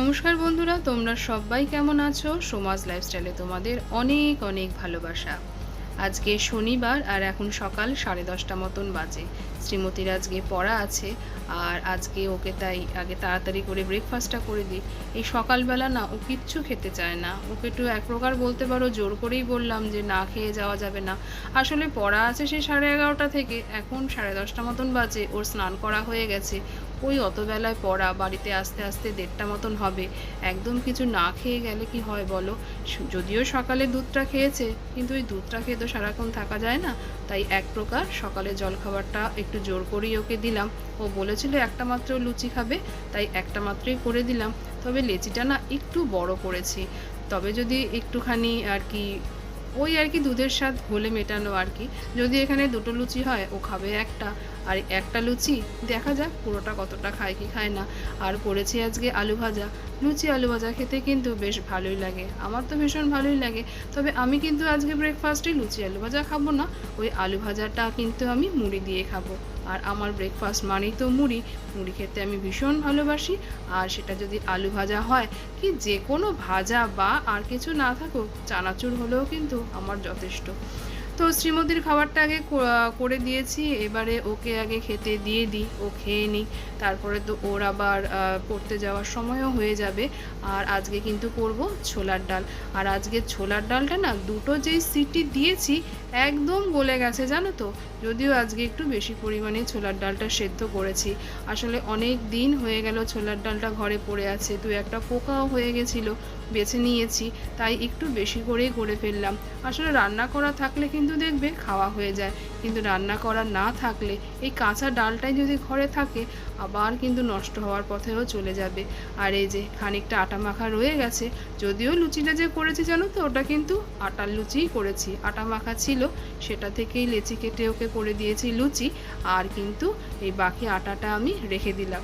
নমস্কার বন্ধুরা, তোমরা সবাই কেমন আছো? সমাজ লাইফস্টাইলে তোমাদের অনেক অনেক ভালোবাসা। আজকে শনিবার আর এখন সকাল সাড়ে দশটা মতন বাজে। শ্রীমতীর আজকে পড়া আছে, আর আজকে ওকে তাই আগে তাড়াতাড়ি করে ব্রেকফাস্টটা করে দিই। এই সকালবেলা না, ও কিচ্ছু খেতে চায় না। ওকে একটু এক প্রকার বলতে পারো, জোর করেই বললাম যে না খেয়ে যাওয়া যাবে না। আসলে পড়া আছে সেই সাড়ে এগারোটা থেকে, এখন সাড়ে দশটা মতন বাজে, ওর স্নান করা হয়ে গেছে। ওই অত বেলায় পড়া, বাড়িতে আস্তে আস্তে দেড়টা মতন হবে। একদম কিছু না খেয়ে গেলে কি হয় বলো? যদিও সকালে দুধটা খেয়েছে, কিন্তু ওই দুধটা খেয়ে তো সারাক্ষণ থাকা যায় না। তাই এক প্রকার সকালে জলখাবারটা একটু জোর করেই ওকে দিলাম। ও বলেছিল একটা মাত্র লুচি খাবে, তাই একটা মাত্রই করে দিলাম। তবে লেচিটা না একটু বড় করেছি। তবে যদি একটুখানি আর কি ওই আর কি দুধের স্বাদ হলে মেটানো আর কি। যদি এখানে দুটো লুচি হয়, ও খাবে একটা। আর একটা লুচি, দেখা যাক পুরোটা কতটা খায় কি খায় না। আর করেছি আজকে আলু ভাজা। লুচি, আলু ভাজা খেতে কিন্তু বেশ ভালোই লাগে। আমার তো ভীষণ ভালোই লাগে। তবে আমি কিন্তু আজকে ব্রেকফাস্টে লুচি, আলু ভাজা খাব না। ওই আলু ভাজাটা কিন্তু আমি মুড়ি দিয়ে খাব। আর আমার ব্রেকফাস্ট মানেই তো মুড়ি। মুড়ি খেতে আমি ভীষণ ভালোবাসি। আর সেটা যদি আলু ভাজা হয়, কি যে কোনো ভাজা বা আর কিছু না থাকুক, চানাচুর হলেও কিন্তু আমার যথেষ্ট। তো শ্রীমতির খাবারটা আগে করে দিয়েছি। এবারে ওকে আগে খেতে দিয়ে দিই, ও খেয়ে নিই তারপরে তো ওর আবার পড়তে যাওয়ার সময়ও হয়ে যাবে। আর আজকে কিন্তু করব ছোলার ডাল। আর আজকে ছোলার ডালটা না, দুটো যেই সিটি দিয়েছি একদম গলে গেছে, জানো তো? যদিও আজকে একটু বেশি পরিমাণে ছোলার ডালটা সেদ্ধ করেছি। আসলে অনেক দিন হয়ে গেল ছোলার ডালটা ঘরে পড়ে আছে। দু একটা পোকাও হয়ে গেছিল, বেছে নিয়েছি, তাই একটু বেশি করেই করে ফেললাম। আসলে রান্না করা থাকলে কিন্তু দেখবে খাওয়া হয়ে যায়। কিন্তু রান্না করা না থাকলে এই কাঁচা ডালটাই যদি ঘরে থাকে, আবার কিন্তু নষ্ট হওয়ার পথেও চলে যাবে। আর এই যে খানিকটা আটা মাখা রয়ে গেছে, যদিও লুচিটা যে করেছি জানো তো, ওটা কিন্তু আটার লুচিই করেছি। আটা মাখা ছিল, সেটা থেকেই লেচি কেটে ওকে করে দিয়েছি লুচি, আর কিন্তু এই বাকি আটাটা আমি রেখে দিলাম।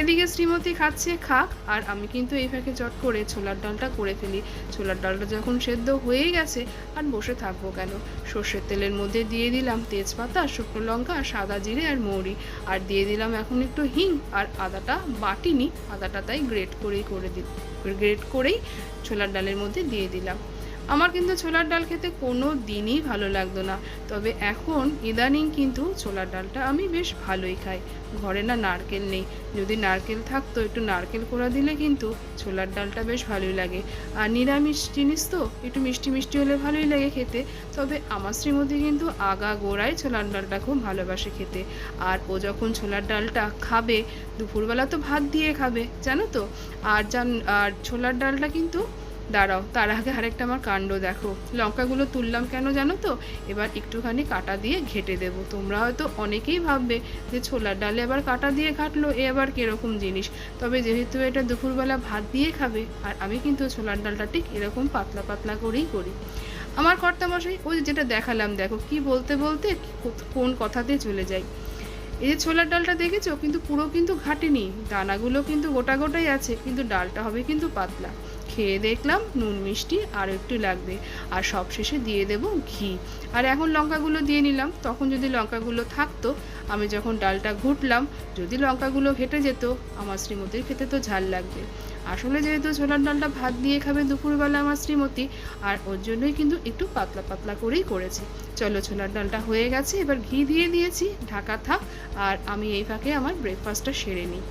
এদিকে শ্রীমতী খাচ্ছে, খাক, আর আমি কিন্তু এই ফাঁকে চট করে ছোলার ডালটা করে ফেলি। ছোলার ডালটা যখন সেদ্ধ হয়ে গেছে, আর বসে থাকব কেন? সর্ষের তেলের মধ্যে দিয়ে দিলাম তেজপাতা, শুকনো লঙ্কা, সাদা জিরে আর মৌরি। আর দিয়ে দিলাম এখন একটু হিং আর আদাটা বাটিনি, আদাটা তাই গ্রেট করেই করে দিই গ্রেট করেই ছোলার ডালের মধ্যে দিয়ে দিলাম। আমার কিন্তু ছোলার ডাল খেতে কোনো দিনই ভালো লাগতো না। তবে এখন ইদানিং কিন্তু ছোলার ডালটা আমি বেশ ভালোই খাই। ঘরে না নারকেল নেই। যদি নারকেল থাকতো, একটু নারকেল কোড়া দিলে কিন্তু ছোলার ডালটা বেশ ভালোই লাগে। আর নিরামিষ জিনিস তো একটু মিষ্টি মিষ্টি হলে ভালোই লাগে খেতে। তবে আমার শ্রীমতী কিন্তু আগা গোড়ায় ছোলার ডালটা খুব ভালোবাসে খেতে। আর ও যখন ছোলার ডালটা খাবে, দুপুরবেলা তো ভাত দিয়ে খাবে, জানো তো? আর জান, আর ছোলার ডালটা কিন্তু দাঁড়াও, তার আগে আরেকটা আমার কাণ্ড দেখো। লঙ্কাগুলো তুললাম কেন জানো তো? এবার একটুখানি কাটা দিয়ে ঘেটে দেবো। তোমরা হয়তো অনেকেই ভাববে যে ছোলার ডালে আবার কাটা দিয়ে ঘাটলো, এ আবার কীরকম জিনিস? তবে যেহেতু এটা দুপুরবেলা ভাত দিয়ে খাবে, আর আমি কিন্তু ছোলার ডালটা ঠিক এরকম পাতলা পাতলা করেই করি। আমার কর্তামশাই, ওই যেটা দেখালাম, দেখো কি বলতে বলতে কোন কথাতে চলে যাই এই যে ছোলার ডালটা দেখেছ? কিন্তু পুরো কিন্তু ঘাটেনি। দানাগুলো কিন্তু গোটা গোটাই আছে, কিন্তু ডালটা হবে কিন্তু পাতলা। খেয়ে দেখলাম নুন মিষ্টি আর একটু লাগবে। আর সবশেষে দিয়ে দেব ঘি। আর এখন লঙ্কাগুলো দিয়ে নিলাম। তখন যদি লঙ্কাগুলো থাকতো, আমি যখন ডালটা ঘুটলাম, যদি লঙ্কাগুলো ঘেটে যেত, আমার শ্রীমতীর খেতে তো ঝাল লাগবে। আসলে যেহেতু ছোলার ডালটা ভাত দিয়ে খাবে দুপুরবেলা আমার শ্রীমতী, আর ওর জন্যই কিন্তু একটু পাতলা পাতলা করেই করেছি। চলো ছোলার ডালটা হয়ে গেছে, এবার ঘি দিয়ে দিয়েছি, ঢাকা থাক। আর আমি এই ফাঁকে আমার ব্রেকফাস্টটা সেরে নিই।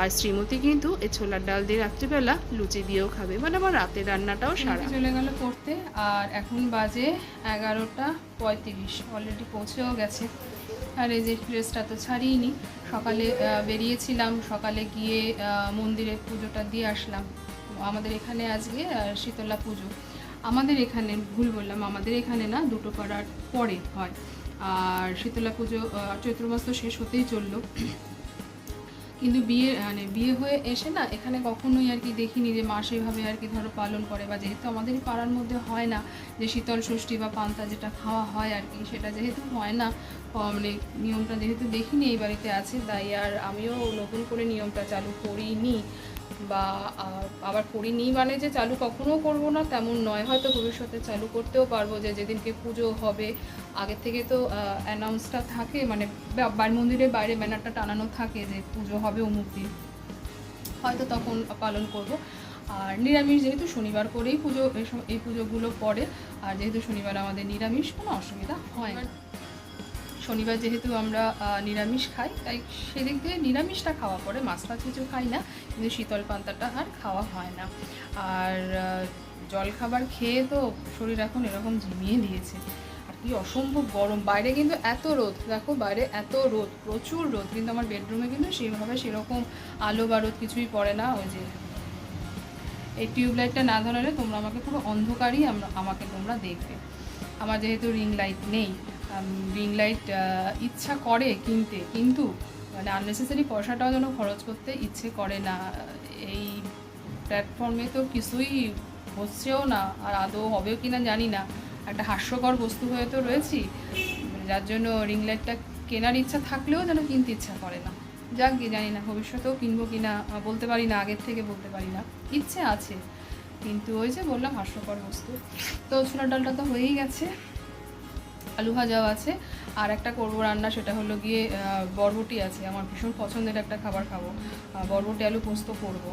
আর শ্রীমতী কিন্তু এই ছোলার ডাল দিয়ে রাত্রিবেলা লুচি দিয়েও খাবে। মানে আমার রাতের রান্নাটাও সারা। চলে গেল পড়তে আর এখন বাজে এগারোটা পঁয়ত্রিশ। অলরেডি পৌঁছেও গেছে। আর এই যে ড্রেসটা তো ছাড়িয়ে সকালে বেরিয়েছিলাম। সকালে গিয়ে মন্দিরে পুজোটা দিয়ে আসলাম। আমাদের এখানে আজকে শীতলা পুজো। আমাদের এখানে ভুল বললাম আমাদের এখানে না দুটো পাড়ার পরে হয়। আর শীতলা পুজো চৈত্র মাস তো শেষ হতেই চলল। কিন্তু বিয়ে মানে বিয়ে হয়ে এসে না এখানে কখনোই আর কি দেখিনি যে মা সেইভাবে আর কি ধরো পালন করে বা যেহেতু আমাদের পাড়ার মধ্যে হয় না যে শীতল ষষ্ঠী বা পান্তা যেটা খাওয়া হয় আর কি, সেটা যেহেতু হয় না মানে নিয়মটা যেহেতু দেখিনি এই বাড়িতে আছে, তাই আর আমিও নতুন করে নিয়মটা চালু করিনি। বা আবার করিনি মানে যে চালু কখনো করব না, তেমন নয়। হয়তো ভবিষ্যতে চালু করতেও পারব যে যেদিনকে পুজো হবে। আগে থেকে তো অ্যানাউন্সটা থাকে মানে মন্দিরের বাইরে ব্যানারটা টানানো থাকে যে পুজো হবে অমুক দিন। হয়তো তখন পালন করব। আর নিরামিষ যেহেতু শনিবার করেই পুজো এই পুজোগুলো পড়ে, আর যেহেতু শনিবার আমাদের নিরামিষ, কোনো অসুবিধা হয় না। শনিবার যেহেতু আমরা নিরামিষ খাই তাই সেদিক দিয়ে নিরামিষটা খাওয়া পড়ে মাছ টাছ কিছু খাই না কিন্তু শীতল পান্তাটা আর খাওয়া হয় না। আর আহ, জল খাবার খেয়ে তো শরীর এখন এরকম ঝিমিয়ে দিয়েছে। আর কি অসম্ভব গরম। বাইরে কিন্তু এত রোদ দেখো বাইরে এত রোদ প্রচুর রোদ কিন্তু আমার বেডরুমে কিন্তু সেভাবে সেরকম আলো বারোদ কিছুই পড়ে না ওই যে এই টিউবলাইটটা না ধরালে তোমরা আমাকে পুরো অন্ধকারই আমাকে তোমরা দেখবে। আমার যেহেতু রিং লাইট নেই রিং লাইট ইচ্ছা করে কিনতে, কিন্তু মানে আননেসেসারি পয়সাটাও যেন খরচ করতে ইচ্ছে করে না। এই প্ল্যাটফর্মে তো কিছুই হচ্ছেও না, আর আদৌ হবেও কি না জানি না। একটা হাস্যকর বস্তু হয়ে তো রয়েছি। যার জন্য রিং লাইটটা কেনার ইচ্ছা থাকলেও যেন কিনতে ইচ্ছা করে না। যাক গিয়ে জানি না, ভবিষ্যতেও কিনবো কি না বলতে পারি না, আগের থেকে বলতে পারি না। ইচ্ছে আছে, কিন্তু ওই যে বললাম, হাস্যকর বস্তু। তো ছোলার ডালটা তো হয়েই গেছে। আলু ভাজাও আছে। আর একটা করব রান্না সেটা হলো গিয়ে বরবটি আছে। আমার ভীষণ পছন্দের একটা খাবার খাব। বরবটি, আলু পোস্ত করব।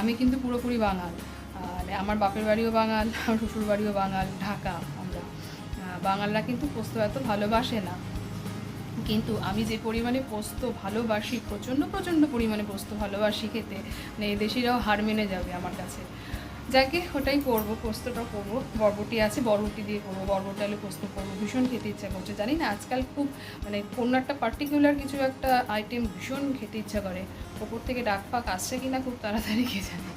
আমি কিন্তু পুরোপুরি বাঙাল। আর আমার বাপের বাড়িও বাঙাল, আমার শ্বশুর বাড়িও বাঙাল, ঢাকা আমরা। বাঙালরা কিন্তু পোস্ত এত ভালোবাসে না। কিন্তু আমি যে পরিমাণে পোস্ত ভালোবাসি, প্রচণ্ড প্রচণ্ড পরিমাণে পোস্ত ভালোবাসি খেতে মানে এই দেশিরাও হার মেনে যাবে আমার কাছে। যাকে ওটাই করব, পোস্তটা করব, বরবটি আছে, বরবটি দিয়ে করব, বরবটি আলু পোস্ত করব, ভীষণ খেতে ইচ্ছা করছে, জানি না, আজকাল খুব মানে কোনো একটা পার্টিকুলার কিছু একটা আইটেম ভীষণ খেতে ইচ্ছা করে। ওপর থেকে ডাক ফাক আসছে কি না খুব তাড়াতাড়ি খেয়ে জানে।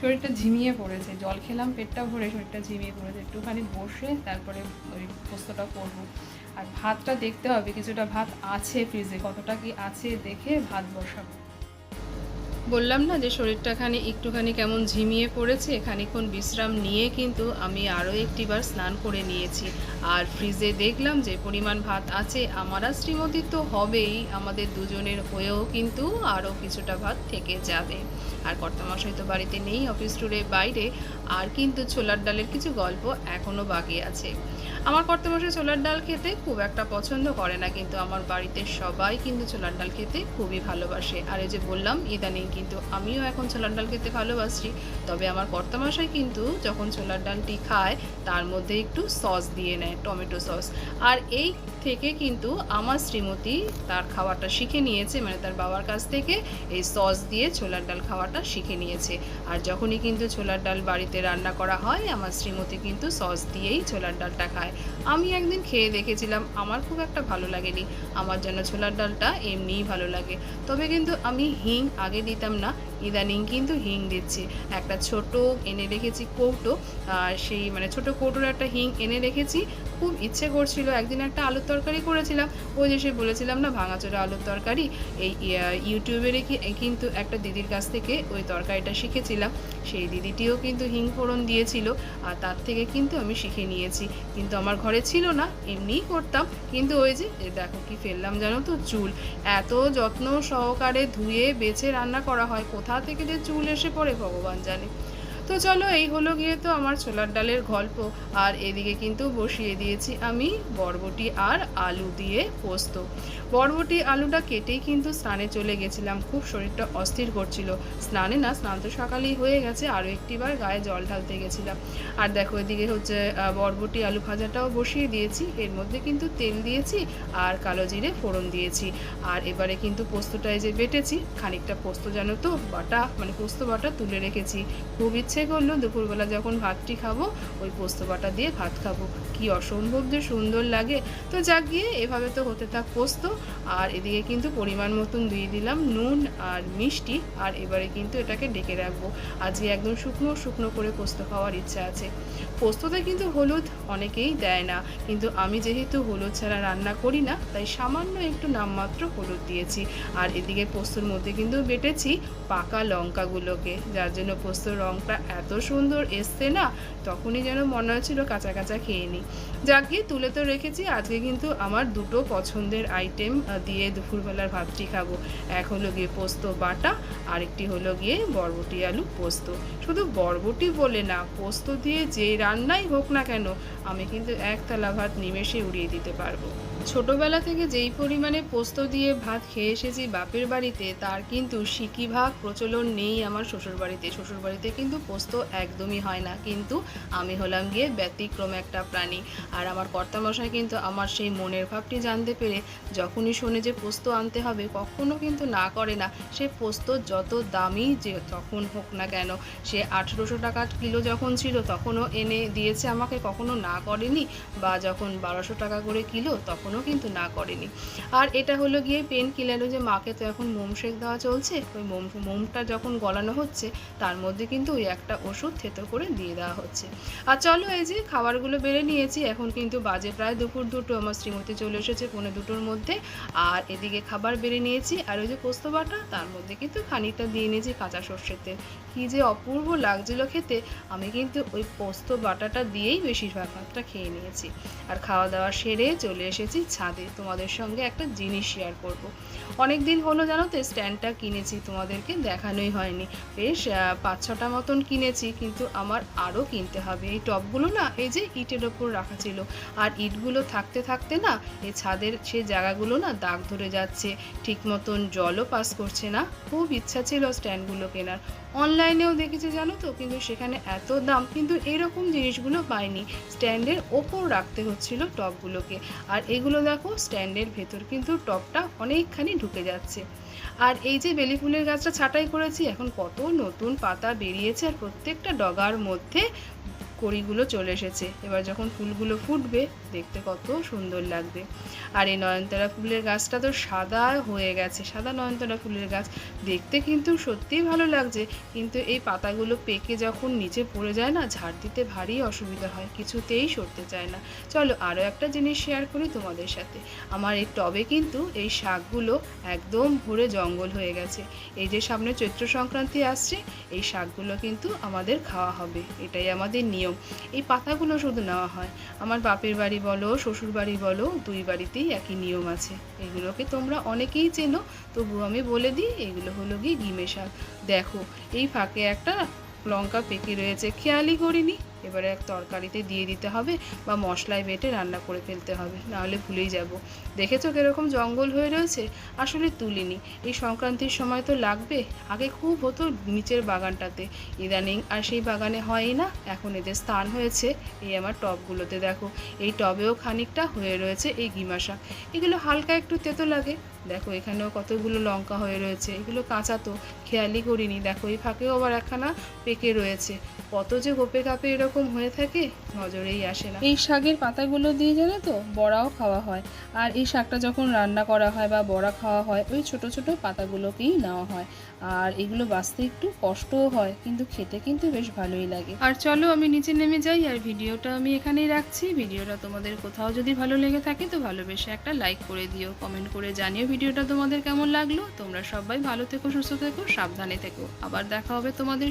শরীরটা ঝিমিয়ে পড়েছে, জল খেলাম পেটটা ভরে শরীরটা ঝিমিয়ে পড়েছে, একটুখানি বসে তারপরে ওই পোস্তটা করব। আর ভাতটা দেখতে হবে, কিছুটা ভাত আছে ফ্রিজে কতটা কি আছে দেখে ভাত বসাবো। বললাম না যে শরীরটা খানি একটুখানি কেমন ঝিমিয়ে পড়েছে খানিক্ষণ বিশ্রাম নিয়ে কিন্তু আমি আরও একটিবার স্নান করে নিয়েছি। আর ফ্রিজে দেখলাম যে পরিমাণ ভাত আছে, আমার আর শ্রীমতীর তো হবেই, আমাদের দুজনের হয়েও কিন্তু আরও কিছুটা ভাত থেকে যাবে। আর কর্তামশাই তো বাড়িতে নেই, অফিস ট্যুরে বাইরে, আর কিন্তু ছোলার ডালের কিছু গল্প এখনও বাকি আছে। আমার কর্তামশাই ছোলার ডাল খেতে খুব একটা পছন্দ করে না, কিন্তু আমার বাড়িতে সবাই কিন্তু ছোলার ডাল খেতে খুবই ভালোবাসে। আর এই যে বললাম, ইদানিং কিন্তু আমিও এখন ছোলার ডাল খেতে ভালোবাসি। তবে আমার কর্তামশাই কিন্তু যখন ছোলার ডালটি খায়, তার মধ্যে একটু সস দিয়ে নেয়, টমেটো সস। আর এই থেকে কিন্তু আমার শ্রীমতী তার খাওয়াটা শিখে নিয়েছে মানে তার বাবার কাছ থেকে এই সস দিয়ে ছোলার ডাল খাওয়াটা শিখে নিয়েছে। আর যখনই কিন্তু ছোলার ডাল বাড়িতে রান্না করা হয়, আমার শ্রীমতী কিন্তু সস দিয়েই ছোলার ডালটা খায়। আমি একদিন খেয়ে দেখেছিলাম, আমার খুব একটা ভালো লাগেনি। আমার যেন ছোলার ডালটা এমনিই ভালো লাগে। তবে কিন্তু আমি হিং আগে দিতাম না ইদানিং কিন্তু হিং দিচ্ছে। একটা ছোট এনে রেখেছি কৌটো, আর সেই মানে ছোট কৌটোর একটা হিং এনে রেখেছি। খুব ইচ্ছে করছিল, একদিন একটা আলুর তরকারি করেছিলাম। ওই যে সে বলেছিলাম না, ভাঙাচোরা আলুর তরকারি? এই ইউটিউবে ইউটিউবের কিন্তু একটা দিদির কাছ থেকে ওই তরকারিটা শিখেছিলাম। সেই দিদিটিও কিন্তু হিং ফোড়ন দিয়েছিল, আর তার থেকে কিন্তু আমি শিখে নিয়েছি। কিন্তু আমার ঘরে ছিল না, এমনিই করতাম। কিন্তু ওই যে দেখো কি ফেললাম জানো তো, চুল। এত যত্ন সহকারে ধুয়ে, বেছে রান্না করা হয়, কোথা থেকে যে চুল এসে পড়ে ভগবান জানে। তো চলো, এই হলো গিয়ে তো আমার ছোলার ডালের গল্প। আর এদিকে কিন্তু বসিয়ে দিয়েছি আমি বরবটি আর আলু দিয়ে পোস্ত। বরবটি আলুটা কেটেই কিন্তু স্নানে চলে গেছিলাম। খুব শরীরটা অস্থির করছিল। স্নানে না, স্নান তো সকালেই হয়ে গেছে আরও একটিবার গায়ে জল ঢালতে গেছিলাম। আর দেখো, এদিকে হচ্ছে বরবটি আলু ভাজাটাও বসিয়ে দিয়েছি। এর মধ্যে কিন্তু তেল দিয়েছি আর কালো জিরে ফোড়ন দিয়েছি। আর এবারে কিন্তু পোস্তটা এই যে বেটেছি, খানিকটা পোস্ত জানো তো, বাটা মানে পোস্ত বাটা তুলে রেখেছি। খুব ইচ্ছে করল দুপুরবেলা যখন ভাতটি খাব, ওই পোস্ত বাটা দিয়ে ভাত খাব। কি অসম্ভব যে সুন্দর লাগে। তো যাক গিয়ে, এভাবে তো হতে থাক পোস্ত। আর এদিকে কিন্তু পরিমাণ মতন দিয়ে দিলাম নুন আর মিষ্টি। আর এবারে কিন্তু এটাকে ডেকে রাখব। আজকে একদম শুকনো শুকনো করে পোস্ত খাওয়ার ইচ্ছা আছে। পোস্ততে কিন্তু হলুদ অনেকেই দেয় না। কিন্তু আমি যেহেতু হলুদ ছাড়া রান্না করি না, তাই সামান্য একটু নামমাত্র হলুদ দিয়েছি। আর এদিকে পোস্তর মধ্যে কিন্তু বেটেছি পাকা লঙ্কাগুলোকে। যার জন্য পোস্তর রঙটা এত সুন্দর এসছে না, তখনই যেন মনে হচ্ছিল কাঁচা কাঁচা খেয়ে নিই। যাকে তুলে তো রেখেছি, আজকে কিন্তু আমার দুটো পছন্দের আইটেম দিয়ে দুপুরবেলার ভাতটি খাব। এক হলো গিয়ে পোস্ত বাটা, আরেকটি হলো গিয়ে বরবটি আলু পোস্ত। শুধু বরবটি বলে না, পোস্ত দিয়ে যে রান্নাই হোক না কেন আমি কিন্তু একতলা ভাত নিমেষে উড়িয়ে দিতে পারব। ছোটবেলা থেকে যেই পরিমাণে পোস্ত দিয়ে ভাত খেয়ে এসেছি বাপের বাড়িতে, তার কিন্তু সিকি ভাগ প্রচলন নেই আমার শ্বশুর বাড়িতে শ্বশুর বাড়িতে কিন্তু পোস্ত একদমই হয় না। কিন্তু আমি হলাম গিয়ে ব্যতিক্রম একটা প্রাণী। আর আমার কর্তামশাই কিন্তু আমার সেই মনের ভাবটি জানতে পেরে যখনই শোনে যে পোস্ত আনতে হবে কখনও কিন্তু না করে না। সে পোস্ত যত দামি যে তখন হোক না কেন, সে আঠেরোশো টাকা কিলো যখন ছিল তখনও এনে দিয়েছে আমাকে, কখনো না করেনি। বা যখন বারোশো টাকা করে কিলো তখনও কিন্তু না করেনি। আর এটা হলো গিয়ে পেন কিলারও যে মাকে তো এখন মোম শেক দেওয়া চলছে, ওই মোম, মোমটা যখন গলানো হচ্ছে, তার মধ্যে কিন্তু ওই একটা ওষুধ থেতো করে দিয়ে দেওয়া হচ্ছে। আর চলো এই যে খাবারগুলো বেড়ে নিয়েছি, এখন কিন্তু বাজে প্রায় দুপুর দুটো, আমার শ্রীমতী চলে এসেছে পৌনে দুটোর মধ্যে। আর এদিকে খাবার বেড়ে নিয়েছি, আর ওই যে পোস্ত বাটা, তার মধ্যে কিন্তু খানিকটা দিয়ে নিয়েছি কাঁচা সর্ষের তেল। কী যে অপূর্ব লাগছিল খেতে, আমি কিন্তু ওই পোস্ত বাটাটা দিয়েই বেশিরভাগ ভাতটা খেয়ে নিয়েছি। আর খাওয়া দাওয়া সেরে চলে এসেছি ছাদে তোমাদের সঙ্গে একটা জিনিস শেয়ার করব। অনেক দিন হলো জানো তো স্ট্যান্ডটা কিনেছি, তোমাদেরকে দেখানোই হয়নি। বেশ পাঁচ ছটা মতন কিনেছি, কিন্তু আমার আরও কিনতে হবে। এই টবগুলো না, এই যে ইটের ওপর রাখা ছিল, আর ইটগুলো থাকতে থাকতে না, এই ছাদের সে জায়গাগুলো না দাগ ধরে যাচ্ছে, ঠিক মতন জলও পাস করছে না। খুব ইচ্ছা ছিল স্ট্যান্ডগুলো কেনার। অনলাইনেও দেখেছি জানো তো? কিন্তু সেখানে এত দাম, কিন্তু এরকম জিনিসগুলো পাইনি। স্ট্যান্ডের ওপর রাখতে হচ্ছিল টপগুলোকে। আর এগুলো দেখো, স্ট্যান্ডের ভেতর কিন্তু টপটা অনেকখানি ঢুকে যাচ্ছে। আর এই যে বেলি ফুলের গাছটা ছাটাই করেছি, এখন কত নতুন পাতা বেরিয়েছে আর প্রত্যেকটা ডগার মধ্যে কড়িগুলো চলে এসেছে। এবার যখন ফুলগুলো ফুটবে, দেখতে কত সুন্দর লাগবে। আর এই নয়নতারা ফুলের গাছটা তো সাদা হয়ে গেছে, সাদা নয়নতারা ফুলের গাছ। দেখতে কিন্তু সত্যিই ভালো লাগছে, কিন্তু এই পাতাগুলো পেকে যখন নিচে পড়ে যায় না, ঝাড় দিতে ভারী অসুবিধা হয়, কিছুতেই সরতে চায় না। চলো আরও একটা জিনিস শেয়ার করি তোমাদের সাথে। আমার এই টবে কিন্তু এই শাকগুলো একদম ভরে জঙ্গল হয়ে গেছে। এই যে সামনে চৈত্র সংক্রান্তি আসছে, এই শাকগুলো কিন্তু আমাদের খাওয়া হবে। এটাই আমাদের নিয়ম। এই পাতাগুলো শুধু নেওয়া হয়। আমার বাপের বাড়ি বলো, শ্বশুর বাড়ি বলো, দুই বাড়িতেই একই নিয়ম আছে। এগুলোকে তোমরা অনেকেই চেনো তবু আমি বলে দিই, এগুলো হলো গিয়ে গিমে শাক। দেখো, এই ফাঁকে একটা লঙ্কা পেকে রয়েছে, খেয়ালই করিনি। এবারে এক তরকারিতে দিয়ে দিতে হবে বা মশলায় বেটে রান্না করে ফেলতে হবে, নাহলে ভুলেই যাব। দেখেছ কীরকম জঙ্গল হয়ে রয়েছে? আসলে তুলিনি। এই সংক্রান্তির সময় তো লাগবে। আগে খুব হতো নিচের বাগানটাতে। ইদানিং আর সেই বাগানে হয়ই না। এখন এদের স্থান হয়েছে এই আমার টবগুলোতে দেখো। এই টবেও খানিকটা হয়ে রয়েছে এই গিমা শাক এগুলো হালকা একটু তেতো লাগে। দেখো, এখানেও কতগুলো লঙ্কা হয়ে রয়েছে। এগুলো কাঁচা তো, খেয়ালই করিনি। দেখো, এই ফাঁকেও আবার একখানা পেকে রয়েছে। কত যে গোপে কাপে এরকম হয়ে থাকে, নজরেই আসে না। এই শাকের পাতাগুলো দিয়ে জানো তো, বড়াও খাওয়া হয়। আর এই শাকটা যখন রান্না করা হয় বা বড়া খাওয়া হয়, ওই ছোট ছোট পাতাগুলোকেই নেওয়া হয়। আর এগুলো বাঁচতে একটু কষ্টও হয়, কিন্তু খেতে কিন্তু বেশ ভালোই লাগে। আর চলো, আমি নিচে নেমে যাই, আর ভিডিওটা আমি এখানেই রাখছি। ভিডিওটা তোমাদের কোথাও যদি ভালো লেগে থাকে, তো ভালোবেসে একটা লাইক করে দিও, কমেন্ট করে জানিও। ভিডিওটা তোমাদের কেমন লাগল? তোমরা সবাই ভালো থেকো, সুস্থ থেকো, সাবধানে থেকো। আবার দেখা হবে তোমাদের